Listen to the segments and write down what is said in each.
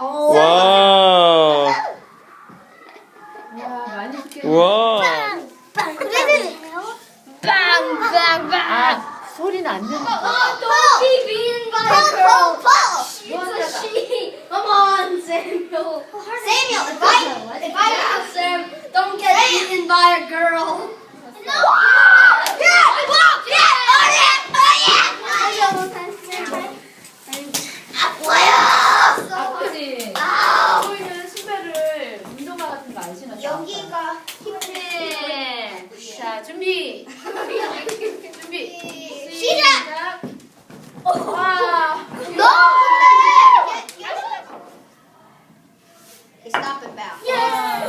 와. 와 많이 시켰네. 와. 빵빵빵. 아 소리는 안 들린다. Don't be beaten by a girl. It's a she. Come on, Samuel. Samuel, if I if I 여기가 네. 자 준비. 준비. 시작. 와. No. Stop it now.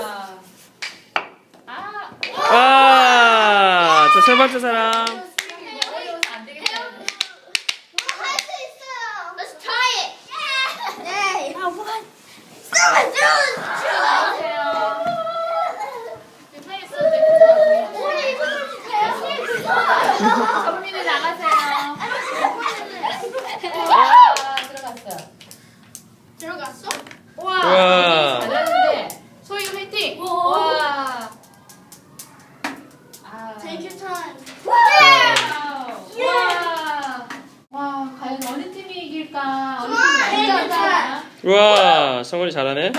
와. 아. 아. 자, 세 번째 사람. 안 되겠다. 할수 있어요. Let's try it. 네. 아, 안 아. Take your time. 와우. 와. 와 과연 어느 팀이 이길까? 어느 팀이 좋아, 날까나? 와, 성원이 잘하네.